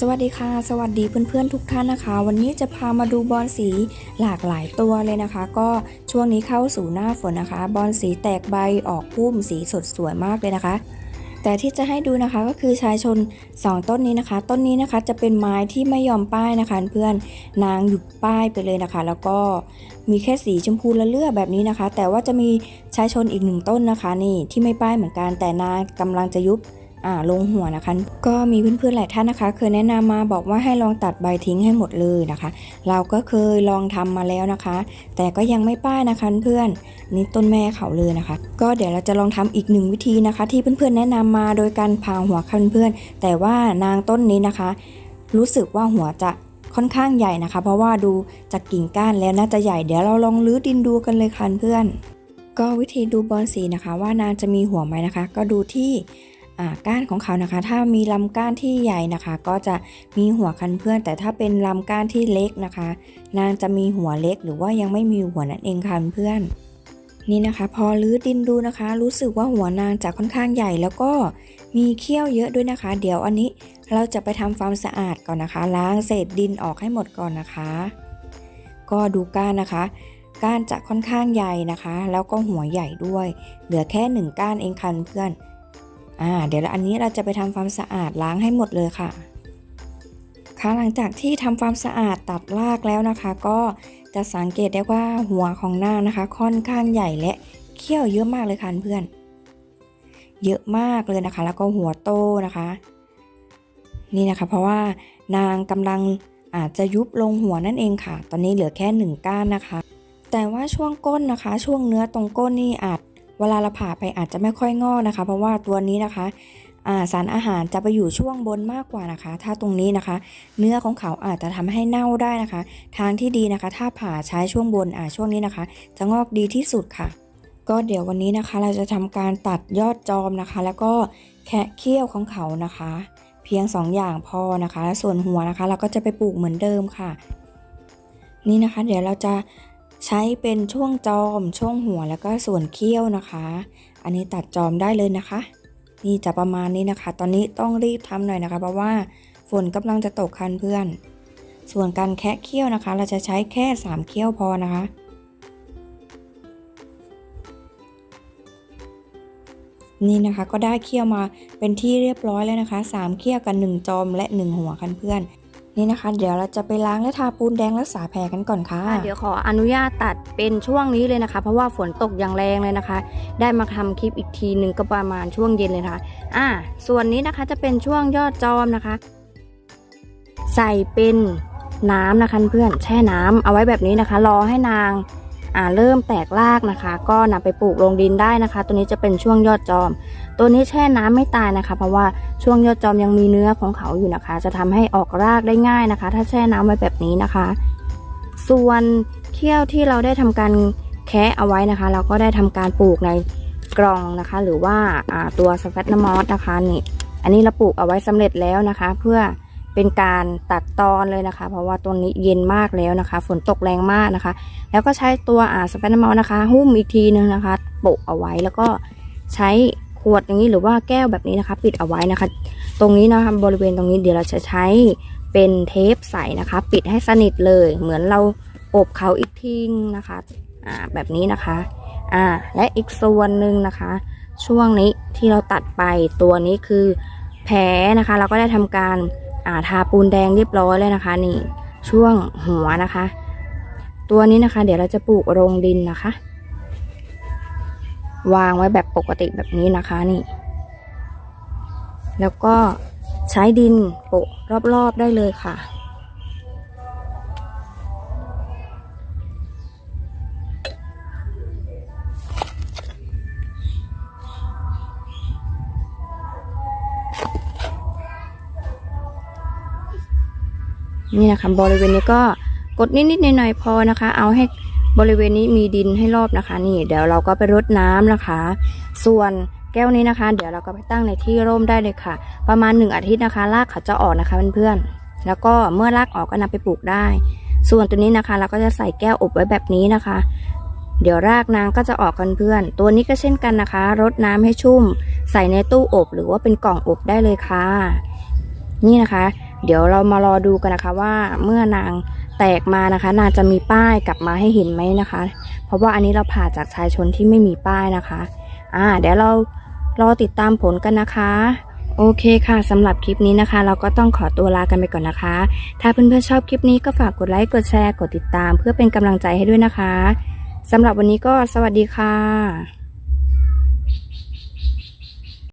สวัสดีค่ะ สวัสดีเพื่อนๆทุกท่านนะคะ วันนี้จะพามาดูบอลสีหลากหลายตัวเลยนะคะ ก็ช่วงนี้เข้าสู่หน้าฝนนะคะ บอลสีแตกใบออกพุ่มสีสดสวยมากเลยนะคะ แต่ที่จะให้ดูนะคะก็คือชายชน 2 ต้นนี้นะคะ ต้นนี้นะคะจะเป็นไม้ที่ไม่ยอมป้ายนะคะเพื่อนนางหยุดป้ายไปเลยนะคะ แล้วก็มีแค่สีชมพูละเลือแบบนี้นะคะ แต่ว่าจะมีชายชนอีกหนึ่งต้นนะคะ นี่ที่ไม่ป้ายเหมือนกันแต่นางกำลังจะยุบ ลงหัวนะคะ ก็มีเพื่อนๆหลายท่านนะคะ เคยแนะนำมาบอกว่าให้ลองตัดใบทิ้งให้หมดเลยนะคะ เราก็เคยลองทำมาแล้วนะคะ แต่ก็ยังไม่ป้ายนะคะเพื่อนนี่ต้นแม่เขาเลยนะคะ ก็เดี๋ยวเราจะลองทำอีกหนึ่งวิธีนะคะ ที่เพื่อนๆแนะนำมาโดยการผ่าหัวคันเพื่อน แต่ว่านางต้นนี้นะคะ รู้สึกว่าหัวจะค่อนข้างใหญ่นะคะ เพราะว่าดูจากกิ่งก้านแล้วน่าจะใหญ่เดี๋ยวเราลองรื้อดินดูกันเลยค่ะเพื่อน ก็วิธีดูบอลสีนะคะ ว่านางจะมีหัวไหมนะคะ ก็ดูที่ ก้านของเขานะคะ ถ้ามีลำก้านที่ใหญ่นะคะ ก็จะมีหัวคันเพื่อน แต่ถ้าเป็นลำก้านที่เล็กนะคะ นางจะมีหัวเล็กหรือว่ายังไม่มีหัวนั่นเองค่ะเพื่อน นี่นะคะ พอรื้อดินดูนะคะ รู้สึกว่าหัวนางจะค่อนข้างใหญ่แล้วก็มีเขี้ยวเยอะด้วยนะคะ เดี๋ยวอันนี้เราจะไปทำความสะอาดก่อนนะคะ ล้างเศษดินออกให้หมดก่อนนะคะ ก็ดูก้านนะคะก้านจะค่อนข้างใหญ่นะคะ แล้วก็หัวใหญ่ด้วย เหลือแค่หนึ่งก้านเองค่ะเพื่อน อ่าเดี๋ยวอันนี้เราจะไปทำความสะอาดล้างให้หมดเลยค่ะค่ะหลังจากที่ทำความสะอาดตัดรากแล้วนะคะ ก็จะสังเกตได้ว่าหัวของนางนะคะ ค่อนข้างใหญ่และเขี้ยวเยอะมากเลยค่ะเพื่อน เยอะมากเลยนะคะ แล้วก็หัวโตนะคะ นี่นะคะ เพราะว่านางกำลังอาจจะยุบลงหัวนั่นเองค่ะ ตอนนี้เหลือแค่หนึ่งก้านนะคะ แต่ว่าช่วงก้นนะคะ ช่วงเนื้อตรงก้นนี่อาจ เวลาเราผ่าไปอาจจะไม่ค่อยงอกนะคะ เพราะว่าตัวนี้นะคะาสารอาหารจะไปอยู่ช่วงบนมากกว่านะคะ ถ้าตรงนี้นะคะ เนื้อของเขาอาจจะทำให้เน่าได้นะคะ ทางที่ดีนะคะ ถ้าผ่าใช้ช่วงบนอ่าช่วงนี้นะคะ จะงอกดีที่สุดค่ะ ก็เดี๋ยววันนี้นะคะ เราจะทำการตัดยอดจอมนะคะ แล้วก็แคะเขี้ยวของเขานะคะ เพียง 2ออย่างพอนะคะและส่วนหัวนะคะ เราก็จะไปปลูกเหมือนเดิมค่ะ นี่นะคะ เดี๋ยวเราจะ ใช้เป็นช่วงจอม ช่วงหัวแล้วก็ส่วนเขี้ยวนะคะ อันนี้ตัดจอมได้เลยนะคะ นี่จะประมาณนี้นะคะ ตอนนี้ต้องรีบทำหน่อยนะคะ เพราะว่าฝนกำลังจะตกคันเพื่อน ส่วนการแคะเขี้ยวนะคะ เราจะใช้แค่ 3 เขี้ยวพอนะคะนี่นะคะก็ได้เขี้ยวมาเป็นที่เรียบร้อยแล้วนะคะ 3เขี้ยวกับ1จอมและ 1 หัวคันเพื่อน นี่นะคะ เดี๋ยวเราจะไปล้างและทาปูนแดงรักษาแผลกันก่อนค่ะ เดี๋ยวขออนุญาตตัดเป็นช่วงนี้เลยนะคะ เพราะว่าฝนตกอย่างแรงเลยนะคะ ได้มาทำคลิปอีกทีหนึ่งก็ประมาณช่วงเย็นเลยนะคะอ่าส่วนนี้นะคะจะเป็นช่วงยอดจอมนะคะ ใส่เป็นน้ำนะคะเพื่อนแช่น้ำเอาไว้แบบนี้นะคะ รอให้นาง อ่าเริ่มแตกรากนะคะ ก็นำไปปลูกลงดินได้นะคะ ตัวนี้จะเป็นช่วงยอดจอม ตัวนี้แช่น้ำไม่ตายนะคะ เพราะว่าช่วงยอดจอมยังมีเนื้อของเขาอยู่นะคะ จะทำให้ออกรากได้ง่ายนะคะ ถ้าแช่น้ำไว้แบบนี้นะคะ ส่วนเขี้ยวที่เราได้ทำการแคะเอาไว้นะคะ เราก็ได้ทำการปลูกในกล่องนะคะ หรือว่าตัวสแฟตนมอสนะคะนี่ อันนี้เราปลูกเอาไว้สำเร็จแล้วนะคะ เพื่อ เป็นการตัดตอนเลยนะคะ เพราะว่าต้นนี้เย็นมากแล้วนะคะ ฝนตกแรงมากนะคะ แล้วก็ใช้ตัวอ่าสแฟตนมอสนะคะ หุ้มอีกทีนึงนะคะโปะเอาไว้แล้วก็ใช้ขวดอย่างนี้หรือว่าแก้วแบบนี้นะคะ ปิดเอาไว้นะคะ ตรงนี้นะคะบริเวณตรงนี้เดี๋ยวเราจะใช้เป็นเทปใสนะคะ ปิดให้สนิทเลยเหมือนเราอบเขาอีกทีนึงนะคะอ่าแบบนี้นะคะอ่าและอีกส่วนหนึ่งนะคะ ช่วงนี้ที่เราตัดไปตัวนี้คือแผลนะคะ เราก็ได้ทำการ อ่าทาปูนแดงเรียบร้อยเลยนะคะ นี่ช่วงหัวนะคะ ตัวนี้นะคะ เดี๋ยวเราจะปลูกลงดินนะคะ วางไว้แบบปกติแบบนี้นะคะนี่ แล้วก็ใช้ดินโปะรอบๆได้เลยค่ะ นี่นะคะบริเวณนี้ก็กดนิดๆหน่อยๆพอนะคะ เอาให้บริเวณนี้มีดินให้รอบนะคะ นี่เดี๋ยวเราก็ไปรดน้ำนะคะ ส่วนแก้วนี้นะคะ เดี๋ยวเราก็ไปตั้งในที่ร่มได้เลยค่ะ ประมาณหนึ่งอาทิตย์นะคะรากเขาจะออกนะคะเพื่อนๆแล้วก็เมื่อรากออกก็นำไปปลูกได้ ส่วนตัวนี้นะคะ เราก็จะใส่แก้วอบไว้แบบนี้นะคะ เดี๋ยวรากนางก็จะออกกันเพื่อน ตัวนี้ก็เช่นกันนะคะรดน้ำให้ชุ่ม ใส่ในตู้อบหรือว่าเป็นกล่องอบได้เลยค่ะ นี่นะคะ เดี๋ยวเรามารอดูกันนะคะว่าเมื่อนางแตกมานะคะนางจะมีป้ายกลับมาให้เห็นไหมนะคะ เพราะว่าอันนี้เราผ่าจากชายชนที่ไม่มีป้ายนะคะอ่าเดี๋ยวเรารอติดตามผลกันนะคะ โอเคค่ะสำหรับคลิปนี้นะคะ เราก็ต้องขอตัวลากันไปก่อนนะคะ ถ้าเพื่อนๆชอบคลิปนี้ก็ฝากกดไลค์กดแชร์กดติดตาม เพื่อเป็นกำลังใจให้ด้วยนะคะสำหรับวันนี้ก็สวัสดีค่ะ